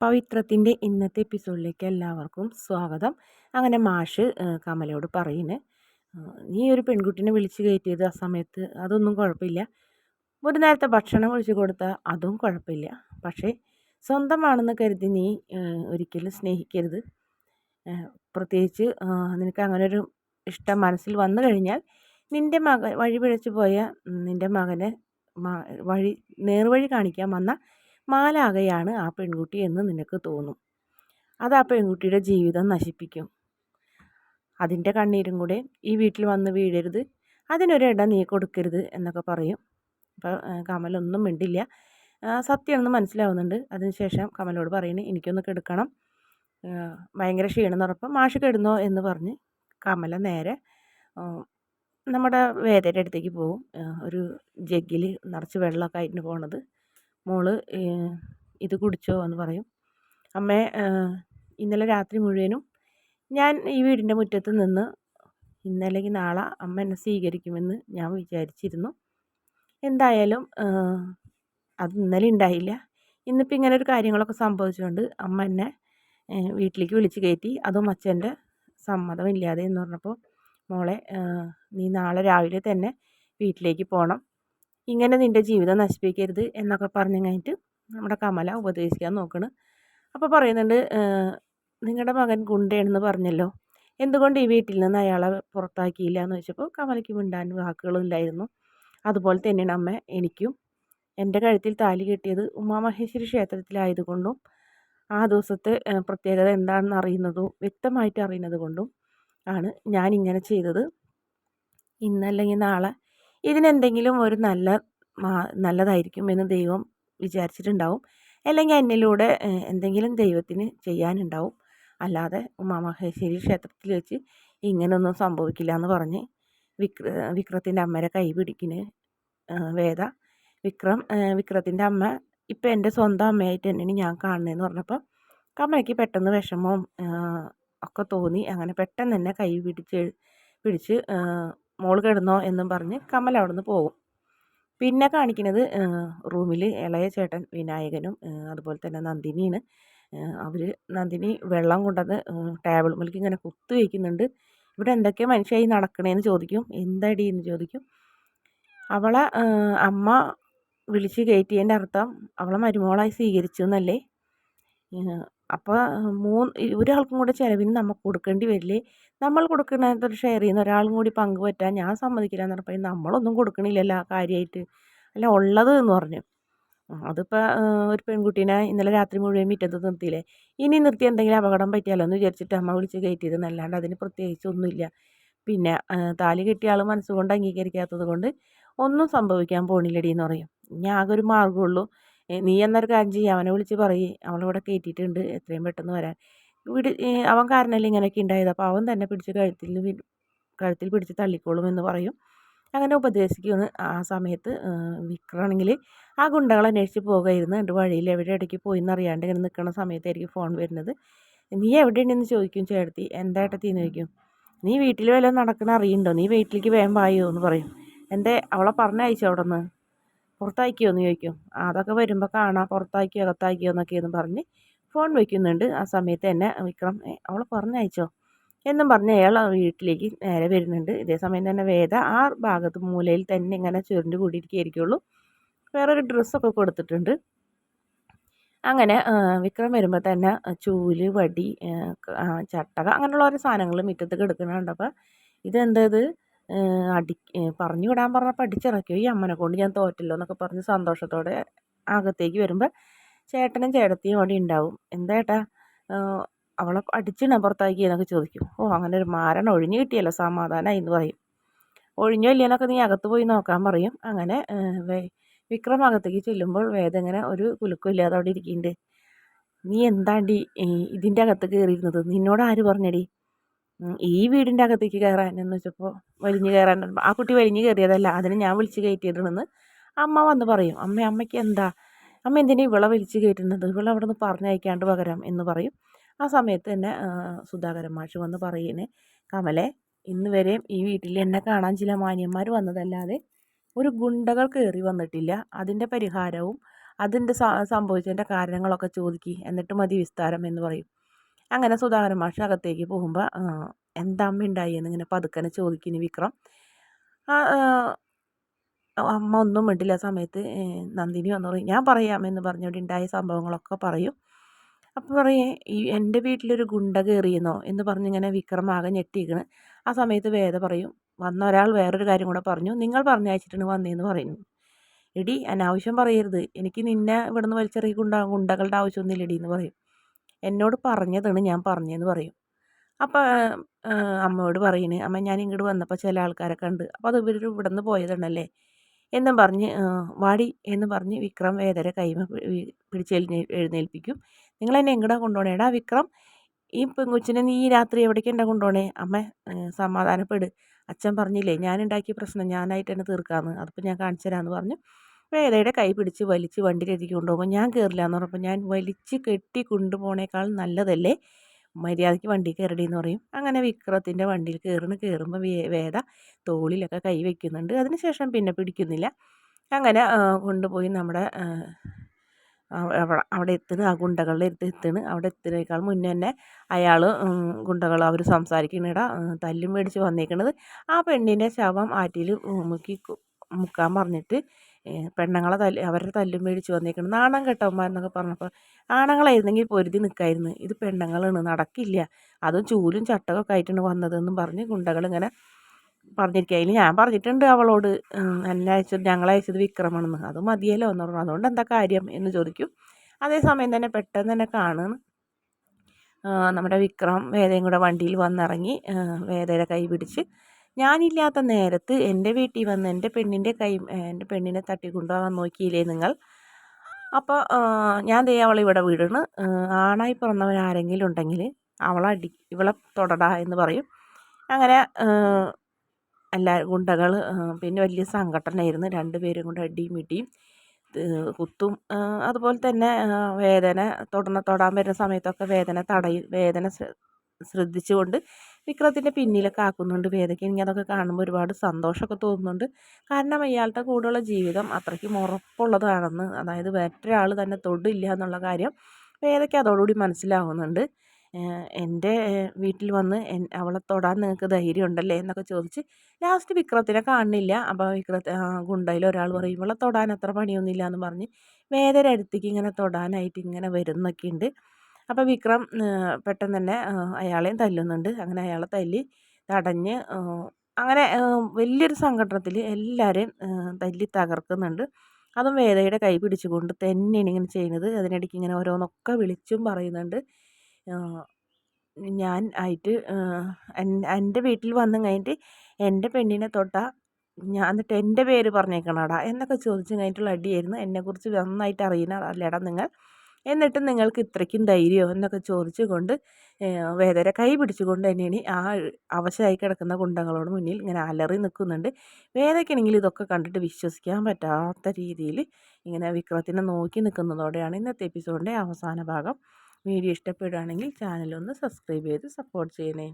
പവിത്രത്തിന്റെ ഇന്നത്തെ എപ്പിസോഡിലേക്ക് എല്ലാവർക്കും സ്വാഗതം. അങ്ങനെ മാഷ് കമലയോട് പറയുന്നു നീ ഒരു പെൺകുട്ടിനെ വിളിച്ച് കയറ്റിയത് ആ സമയത്ത് അതൊന്നും കുഴപ്പമില്ല. ഒരു നേരത്തെ ഭക്ഷണം ഒഴിച്ച് കൊടുത്താൽ അതും കുഴപ്പമില്ല. പക്ഷേ സ്വന്തമാണെന്ന് കരുതി നീ ഒരിക്കലും സ്നേഹിക്കരുത്. പ്രത്യേകിച്ച് നിനക്ക് അങ്ങനെ ഒരു ഇഷ്ടം മനസ്സിൽ വന്നു കഴിഞ്ഞാൽ നിന്റെ മകൻ വഴി പിഴച്ചു പോയ നിന്റെ മകനെ വഴി നേർവഴി കാണിക്കാൻ വന്ന മാലാകയാണ് ആ പെൺകുട്ടി എന്ന് നിനക്ക് തോന്നും. അത് ആ പെൺകുട്ടിയുടെ ജീവിതം നശിപ്പിക്കും. അതിന്റെ കണ്ണീരും കൂടെ ഈ വീട്ടിൽ വന്ന് വീഴരുത്. അതിനൊരിടം നീ കൊടുക്കരുത് എന്നൊക്കെ പറയും. അപ്പോൾ കമലൊന്നും മിണ്ടില്ല. സത്യമാണെന്ന് മനസ്സിലാവുന്നുണ്ട്. അതിനുശേഷം കമലോട് പറയുന്നത് എനിക്കൊന്ന് കെടുക്കണം. ഭയങ്കര ക്ഷീണം നിറപ്പം മാഷ് കെടുന്നോ? എന്ന് പറഞ്ഞ് കമല നേരെ നമ്മുടെ വേദയുടെ അടുത്തേക്ക് പോകും. ഒരു ജഗ്ഗിൽ നിറച്ച് വെള്ളമൊക്കെ ആയിട്ട് പോണത്. മോൾ ഇത് കുടിച്ചോ എന്ന് പറയും. അമ്മേ ഇന്നലെ രാത്രി മുഴുവനും ഞാൻ ഈ വീടിന്റെ മുറ്റത്ത് നിന്ന് ഇന്നല്ലെങ്കിൽ നാളെ അമ്മ എന്നെ സ്വീകരിക്കുമെന്ന് ഞാൻ വിചാരിച്ചിരുന്നു. എന്തായാലും അത് ഇന്നലെ ഉണ്ടായില്ല. ഇന്നിപ്പോൾ ഇങ്ങനെ ഒരു കാര്യങ്ങളൊക്കെ സംഭവിച്ചുകൊണ്ട് അമ്മ എന്നെ വീട്ടിലേക്ക് വിളിച്ച് കയറ്റി. അതും അച്ഛന്റെ സമ്മതമില്ലാതെ എന്ന് പറഞ്ഞപ്പോൾ മോളെ നീ നാളെ രാവിലെ തന്നെ വീട്ടിലേക്ക് പോകണം ഇങ്ങനെ നിന്റെ ജീവിതം നശിപ്പിക്കരുത് എന്നൊക്കെ പറഞ്ഞു കഴിഞ്ഞിട്ട് നമ്മുടെ കമല ഉപദേശിക്കാൻ നോക്കണ്. അപ്പോൾ പറയുന്നുണ്ട് നിങ്ങളുടെ മകൻ ഗുണ്ടയാണെന്ന് പറഞ്ഞല്ലോ. എന്തുകൊണ്ട് ഈ വീട്ടിൽ നിന്ന് അയാളെ പുറത്താക്കിയില്ല? എന്ന് വെച്ചപ്പോൾ കമലയ്ക്ക് മിണ്ടാൻ വാക്കുകളില്ലായിരുന്നു അതുപോലെ തന്നെയാണ് അമ്മ എനിക്കും. എന്റെ കഴുത്തിൽ താലി കെട്ടിയത് ഉമാമഹേശ്വരി ക്ഷേത്രത്തിലായതുകൊണ്ടും ആ ദിവസത്തെ പ്രത്യേകത എന്താണെന്ന് അറിയുന്നതും വ്യക്തമായിട്ട് അറിയുന്നത് കൊണ്ടും ആണ് ഞാൻ ഇങ്ങനെ ചെയ്തത്. ഇന്നല്ലെങ്കിൽ നാളെ ഇതിനെന്തെങ്കിലും ഒരു നല്ല നല്ലതായിരിക്കും എന്ന് ദൈവം വിചാരിച്ചിട്ടുണ്ടാവും. അല്ലെങ്കിൽ എന്നിലൂടെ എന്തെങ്കിലും ദൈവത്തിന് ചെയ്യാനുണ്ടാവും. അല്ലാതെ ഉമാമഹേശ്വരി ക്ഷേത്രത്തിൽ വെച്ച് ഇങ്ങനൊന്നും സംഭവിക്കില്ല എന്ന് പറഞ്ഞ് വിക്ര വിക്രത്തിന്റെ അമ്മയുടെ കൈ പിടിക്കിന് വേദ. വിക്രം വിക്രത്തിന്റെ അമ്മ ഇപ്പം എന്റെ സ്വന്തം അമ്മയായിട്ട് തന്നെയാണ് ഞാൻ കാണുന്നതെന്ന് പറഞ്ഞപ്പോൾ കമ്മയ്ക്ക് പെട്ടെന്ന് വിഷമവും ഒക്കെ തോന്നി. അങ്ങനെ പെട്ടെന്ന് തന്നെ കൈ പിടിച്ച് പിടിച്ച് മോൾ കിടന്നോ എന്നും പറഞ്ഞ് കമൽ അവിടെ നിന്ന് പോകും. പിന്നെ കാണിക്കുന്നത് റൂമിൽ ഇളയ ചേട്ടൻ വിനായകനും അതുപോലെ തന്നെ നന്ദിനിയാണ്. അവർ നന്ദിനി വെള്ളം കൊണ്ടത് ടേബിൾ മുകളിലേക്ക് ഇങ്ങനെ കുത്തു വയ്ക്കുന്നുണ്ട് ഇവിടെ എന്തൊക്കെ മനുഷ്യമായി നടക്കണേന്ന് ചോദിക്കും. എന്താടി എന്ന് ചോദിക്കും. അവളെ അമ്മ വിളിച്ച് കയറ്റിയതിന്റെ അർത്ഥം അവളെ മരുമോളായി സ്വീകരിച്ചു എന്നല്ലേ? അപ്പോൾ മൂന്ന് ഒരാൾക്കും കൂടെ ചിലവിന് നമുക്ക് കൊടുക്കേണ്ടി വരില്ലേ? നമ്മൾ കൊടുക്കുന്നതിനകത്ത് ഷെയർ ചെയ്യുന്ന? ഒരാളും കൂടി പങ്കുപറ്റാൻ ഞാൻ സമ്മതിക്കില്ല എന്ന് പറഞ്ഞപ്പോൾ നമ്മളൊന്നും കൊടുക്കണില്ലല്ലോ കാര്യമായിട്ട് അല്ല ഉള്ളത് എന്ന് പറഞ്ഞു. അതിപ്പോൾ ഒരു പെൺകുട്ടീനെ ഇന്നലെ രാത്രി മുഴുവൻ മുറ്റത്ത് നിർത്തിയില്ലേ? ഇനി നിർത്തി എന്തെങ്കിലും അപകടം പറ്റിയാലോ എന്ന് വിചാരിച്ചിട്ട് അമ്മ വിളിച്ച് കയറ്റിയത് എന്നല്ലാണ്ട് അതിന് പ്രത്യേകിച്ച് ഒന്നുമില്ല. പിന്നെ താലി കെട്ടിയ ആൾ മനസ്സുകൊണ്ട് അംഗീകരിക്കാത്തത് കൊണ്ട് ഒന്നും സംഭവിക്കാൻ പോണില്ലടി എന്ന് പറയും. ഇനി ആകെ ഒരു മാർഗമുള്ളൂ നീ എന്നൊരു കാര്യം ചെയ്യുക അവനെ വിളിച്ച് പറയും അവളിവിടെ കയറ്റിയിട്ടുണ്ട് എത്രയും പെട്ടെന്ന് വരാൻ. വീട് അവൻ കാരണമല്ലേ ഇങ്ങനെയൊക്കെ ഉണ്ടായത്? അപ്പോൾ അവൻ തന്നെ പിടിച്ച് കഴുത്തിൽ കഴുത്തിൽ പിടിച്ച് തള്ളിക്കോളും എന്ന് പറയും. അങ്ങനെ ഉപദേശിക്കുമെന്ന് ആ സമയത്ത് വിക്രാണെങ്കിൽ ആ ഗുണ്ടകളെ അന്വേഷിച്ച് പോകായിരുന്നു. എന്റെ വഴിയിൽ എവിടെ ഇടയ്ക്ക് പോയി എന്നറിയാണ്ട് ഇങ്ങനെ നിൽക്കുന്ന സമയത്തായിരിക്കും ഫോൺ വരുന്നത്. നീ എവിടെ എവിടെയുണ്ടെന്ന് ചോദിക്കും ചേട്ടത്തി. എന്താ ഏട്ടത്തിന്ന് ചോദിക്കും. നീ വീട്ടിൽ വല്ലതും നടക്കണ അറിയണ്ടോ നീ വീട്ടിലേക്ക് വേഗം വായോ? എന്ന് പറയും. എന്റെ അവളെ പറഞ്ഞയച്ചോ അവിടെ നിന്ന് പുറത്താക്കിയോ എന്ന് ചോദിക്കും അതൊക്കെ വരുമ്പോൾ കാണാം പുറത്താക്കിയോ അകത്താക്കിയോ എന്നൊക്കെയെന്ന് പറഞ്ഞ് ഫോൺ വയ്ക്കുന്നുണ്ട് ആ സമയത്ത് തന്നെ വിക്രം അവൾ പറഞ്ഞയച്ചോ? എന്നും പറഞ്ഞ് അയാൾ വീട്ടിലേക്ക് നേരെ വരുന്നുണ്ട്. ഇതേ സമയം തന്നെ വേദ ആ ഭാഗത്ത് മൂലയിൽ തന്നെ ഇങ്ങനെ ചുരുണ്ട് കൂടിയിരിക്കുകയായിരിക്കുള്ളൂ. വേറൊരു ഡ്രസ്സൊക്കെ കൊടുത്തിട്ടുണ്ട്. അങ്ങനെ വിക്രം വരുമ്പോൾ തന്നെ ചൂൽ വടി ചട്ടക അങ്ങനെയുള്ള ഓരോ സാധനങ്ങൾ മുറ്റത്ത് കിടക്കുന്നുണ്ടപ്പോൾ ഇതെന്തത് അടി പറഞ്ഞു വിടാൻ പറഞ്ഞപ്പോൾ അടിച്ചിറക്കി. ഈ അമ്മനെ കൊണ്ട് ഞാൻ തോറ്റല്ലോ എന്നൊക്കെ പറഞ്ഞ് സന്തോഷത്തോടെ അകത്തേക്ക് വരുമ്പോൾ ചേട്ടനും ചേട്ടത്തിയും അവിടെ ഉണ്ടാവും. എന്താ ഏട്ടാ അവളെ അടിച്ചിണ പുറത്താക്കി എന്നൊക്കെ ചോദിക്കും. ഓ അങ്ങനെ ഒരു മാരണം ഒഴിഞ്ഞു കിട്ടിയല്ലോ സമാധാനമായി എന്ന് പറയും. ഒഴിഞ്ഞോ ഇല്ലയെന്നൊക്കെ നീ അകത്ത് പോയി നോക്കാൻ പറയും. അങ്ങനെ വിക്രം അകത്തേക്ക് ചെല്ലുമ്പോൾ വേദ ഇങ്ങനെ ഒരു കുലുക്കും ഇല്ലാതെ അവിടെ ഇരിക്കുന്നുണ്ട് നീ എന്താണ്ടി ഇതിന്റെ അകത്ത് കയറിയിരുന്നത് നിന്നോട് ആര് പറഞ്ഞടി? ഈ വീടിന്റെ അകത്തേക്ക് കയറാൻ എന്ന് വെച്ചപ്പോൾ വലിഞ്ഞ് കയറാൻ ആ കുട്ടി വലിഞ്ഞ് കയറിയതല്ല അതിന് ഞാൻ വിളിച്ച് കയറ്റിയതാണെന്ന് അമ്മ വന്ന് പറയും. അമ്മ അമ്മയ്ക്ക് എന്താ? അമ്മ എന്തിനാ ഇവളെ വലിച്ച് കയറ്റുന്നത്? ഇവളെ അവിടെ നിന്ന് പറഞ്ഞയക്കാണ്ട് പകരം എന്ന് പറയും. ആ സമയത്ത് തന്നെ സുധാകരൻ മാഷ് വന്ന് പറയുന്നേ കമലെ ഇന്ന് വരെയും ഈ വീട്ടിൽ എന്നെ കാണാൻ ചില മാന്യന്മാർ വന്നതല്ലാതെ ഒരു ഗുണ്ടകൾ കയറി വന്നിട്ടില്ല. അതിന്റെ പരിഹാരവും അതിന്റെ സംഭവിച്ചതിന്റെ കാരണങ്ങളൊക്കെ ചോദിക്കി. എന്നിട്ട് മതി വിസ്താരം എന്ന് പറയും. അങ്ങനെ സുധാകരൻ മാഷ് അകത്തേക്ക് പോകുമ്പോൾ എന്താ അമ്മ ഉണ്ടായി എന്നിങ്ങനെ പതുക്കനെ ചോദിക്കുന്നു വിക്രം. അമ്മ ഒന്നും മിണ്ടില്ല സമയത്ത് നന്ദിനി വന്നു പറയും. ഞാൻ പറയാമെന്ന് പറഞ്ഞുകൊണ്ട് ഉണ്ടായ സംഭവങ്ങളൊക്കെ പറയും. അപ്പോൾ പറയേ ഈ എന്റെ വീട്ടിലൊരു ഗുണ്ട കയറിയെന്നോ എന്ന് പറഞ്ഞിങ്ങനെ വിക്രം ആകെ ഞെട്ടിയിരിക്കണ് ആ സമയത്ത് വേദ പറയും വന്ന ഒരാൾ വേറൊരു കാര്യം കൂടെ പറഞ്ഞു. നിങ്ങൾ പറഞ്ഞയച്ചിട്ടാണ് വന്നതെന്ന് പറയുന്നു എടി അനാവശ്യം പറയരുത്. എനിക്ക് നിന്നെ ഇവിടുന്ന് വലിച്ചെറിയ ഗുണ്ട ഗുണ്ടകളുടെ ആവശ്യമൊന്നുമില്ല എടി എന്ന് പറയും. എന്നോട് പറഞ്ഞതാണ് ഞാൻ പറഞ്ഞതെന്ന് പറയും. അപ്പോൾ അമ്മയോട് പറയുന്നു അമ്മ ഞാൻ ഇങ്ങോട്ട് വന്നപ്പോൾ ചില ആൾക്കാരെ കണ്ട് അപ്പോൾ അത് ഇവർ ഇവിടെ നിന്ന് പോയതാണല്ലേ? എന്നും പറഞ്ഞ് വാടി എന്ന് പറഞ്ഞ് വിക്രം വേദരെ കൈമ പിടിച്ച് എഴുന്നേൽപ്പിക്കും. നിങ്ങൾ എന്നെ എങ്ങടാ കൊണ്ടുപോകണേടാ വിക്രം ഈ പെങ്കുച്ചിനെ നീ രാത്രി എവിടേക്ക് എവിടേക്കാണ് കൊണ്ടുപോകണേ അമ്മ സമാധാനപ്പെട്. അച്ഛൻ പറഞ്ഞില്ലേ ഞാൻ ഉണ്ടാക്കിയ പ്രശ്നം ഞാനായിട്ട് തന്നെ തീർക്കാമെന്ന് അതിപ്പോൾ ഞാൻ കാണിച്ചു തരാമെന്ന് പറഞ്ഞു വേദയുടെ കൈ പിടിച്ച് വലിച്ച് വണ്ടിയിലേക്ക് കൊണ്ടുപോകുമ്പോൾ ഞാൻ കയറില്ല എന്ന് പറഞ്ഞപ്പോൾ ഞാൻ വലിച്ച് കെട്ടി കൊണ്ടുപോകണേക്കാൾ നല്ലതല്ലേ? മര്യാദയ്ക്ക് വണ്ടി കയറടി എന്ന് പറയും. അങ്ങനെ വിക്രത്തിന്റെ വണ്ടിയിൽ കയറുന്നു കയറുമ്പോൾ വേദ തോളിലൊക്കെ കൈ വയ്ക്കുന്നുണ്ട് അതിനുശേഷം പിന്നെ പിടിക്കുന്നില്ല. അങ്ങനെ കൊണ്ടുപോയി നമ്മുടെ അവിടെ എത്തുന്നു. ആ ഗുണ്ടകളുടെ അടുത്ത് എത്തുന്നു. അവിടെ എത്തുന്നേക്കാൾ മുന്നേ തന്നെ അയാൾ ഗുണ്ടകൾ അവർ സംസാരിക്കുന്നിട തല്ലും മേടിച്ച് വന്നേക്കണത് ആ പെണ്ണിന്റെ ശവം ആറ്റിൽ മുക്കി മുക്കാൻ പറഞ്ഞിട്ട് പെണ്ണുങ്ങളെ തല്ല് അവരുടെ തല്ലും മേടിച്ച് വന്നേക്കണം. നാണം കെട്ടവന്മാരെന്നൊക്കെ പറഞ്ഞപ്പോൾ ആണുങ്ങളായിരുന്നെങ്കിൽ പൊരുതി നിൽക്കായിരുന്നു ഇത് പെണ്ണുങ്ങളാണ് നടക്കില്ല. അതും ചൂലും ചട്ടകമൊക്കെ ആയിട്ടാണ് വന്നതെന്നും പറഞ്ഞ് ഗുണ്ടകളിങ്ങനെ പറഞ്ഞിരിക്കുക അതിൽ ഞാൻ പറഞ്ഞിട്ടുണ്ട് അവളോട് എന്നെ അയച്ചത് ഞങ്ങളെ അയച്ചത് വിക്രമാണെന്ന്. അത് മതിയല്ലോ എന്ന് പറഞ്ഞു. അതുകൊണ്ട് എന്താ കാര്യം എന്ന് ചോദിക്കും. അതേസമയം തന്നെ പെട്ടെന്ന് തന്നെ കാണുന്നു നമ്മുടെ വിക്രം വേദയും കൂടെ വണ്ടിയിൽ വന്നിറങ്ങി വേദയുടെ കൈ പിടിച്ച് ഞാനില്ലാത്ത നേരത്ത് എന്റെ വീട്ടിൽ വന്ന് എന്റെ പെണ്ണിന്റെ കൈ എന്റെ പെണ്ണിനെ തട്ടി തട്ടിക്കൊണ്ടുപോകാൻ നോക്കിയില്ലേ നിങ്ങൾ? അപ്പോൾ ഞാൻ ദേ അവളെ ഇവിടെ വീടണ്. ആണായി പിറന്നവൻ ആരെങ്കിലും ഉണ്ടെങ്കിൽ അവളടി ഇവളെ തൊടടാ എന്ന് പറയും. അങ്ങനെ എല്ലാ ഗുണ്ടകൾ പിന്നെ വലിയ സംഘടനയായിരുന്നു. രണ്ടുപേരും കൊണ്ട് അടിയും ഇടിയും കുത്തും അതുപോലെ തന്നെ വേദന തൊടണ തൊടാൻ വരുന്ന സമയത്തൊക്കെ വേദന തടയും വേദന ശ്രദ്ധിച്ചുകൊണ്ട് വിക്രത്തിന്റെ പിന്നിലൊക്കെ ആക്കുന്നുണ്ട് വേദയ്ക്ക്. എനിക്ക് അതൊക്കെ കാണുമ്പോൾ ഒരുപാട് സന്തോഷമൊക്കെ തോന്നുന്നുണ്ട്. കാരണം ഇയാളുടെ കൂടെയുള്ള ജീവിതം അത്രയ്ക്കും ഉറപ്പുള്ളതാണെന്ന് അതായത് മറ്റൊരാൾ തന്നെ തൊടില്ല എന്നുള്ള കാര്യം വേദയ്ക്ക് അതോടുകൂടി മനസ്സിലാവുന്നുണ്ട്. എന്റെ വീട്ടിൽ വന്ന് അവളെ തൊടാൻ നിങ്ങൾക്ക് ധൈര്യം ഉണ്ടല്ലേ എന്നൊക്കെ ചോദിച്ച് ലാസ്റ്റ് വിക്രത്തിനെ കാണുന്നില്ല. അപ്പോൾ വിക്രത്ത് ഗുണ്ടയിൽ ഒരാൾ പറയും ഇവളെ തൊടാൻ അത്ര പണിയൊന്നുമില്ല എന്ന് പറഞ്ഞ് വേദരടുത്തേക്ക് ഇങ്ങനെ തൊടാനായിട്ട് ഇങ്ങനെ വരുന്നൊക്കെ ഉണ്ട് അപ്പോൾ വിക്രം പെട്ടെന്ന് തന്നെ അയാളെയും തല്ലുന്നുണ്ട്. അങ്ങനെ അയാളെ തല്ലി തടഞ്ഞ് അങ്ങനെ വലിയൊരു സംഘടനത്തിൽ എല്ലാവരെയും തല്ലി തകർക്കുന്നുണ്ട്. അതും വേദയുടെ കൈ പിടിച്ചുകൊണ്ട് തന്നെയാണ് ഇങ്ങനെ ചെയ്യുന്നത്. അതിനിടയ്ക്ക് ഇങ്ങനെ ഓരോന്നൊക്കെ വിളിച്ചും പറയുന്നുണ്ട്. ഞാൻ ആയിട്ട് എന്റെ വീട്ടിൽ വന്നു കഴിഞ്ഞിട്ട് എന്റെ പെണ്ണിനെ തൊട്ടാൽ ഞാൻ എന്നിട്ട് എന്റെ പേര് പറഞ്ഞേക്കണടാ എന്നൊക്കെ ചോദിച്ചു കഴിഞ്ഞിട്ടുള്ള അടിയായിരുന്നു. എന്നെക്കുറിച്ച് നന്നായിട്ട് അറിയുന്ന അല്ലേടാ നിങ്ങൾ. എന്നിട്ടും നിങ്ങൾക്ക് ഇത്രയ്ക്കും ധൈര്യമോ എന്നൊക്കെ ചോദിച്ചുകൊണ്ട് വേദര കൈ പിടിച്ചുകൊണ്ട് തന്നെയാണ് ആ അവശമായി കിടക്കുന്ന കുണ്ടങ്ങളോട് മുന്നിൽ ഇങ്ങനെ അലറി നിൽക്കുന്നുണ്ട്. വേദയ്ക്കാണെങ്കിൽ ഇതൊക്കെ കണ്ടിട്ട് വിശ്വസിക്കാൻ പറ്റാത്ത രീതിയിൽ ഇങ്ങനെ വിക്രത്തിനെ നോക്കി നിൽക്കുന്നതോടെയാണ് ഇന്നത്തെ എപ്പിസോഡിന്റെ അവസാന ഭാഗം. വീഡിയോ ഇഷ്ടപ്പെടുകയാണെങ്കിൽ ചാനലൊന്ന് സബ്സ്ക്രൈബ് ചെയ്ത് സപ്പോർട്ട് ചെയ്യണേ.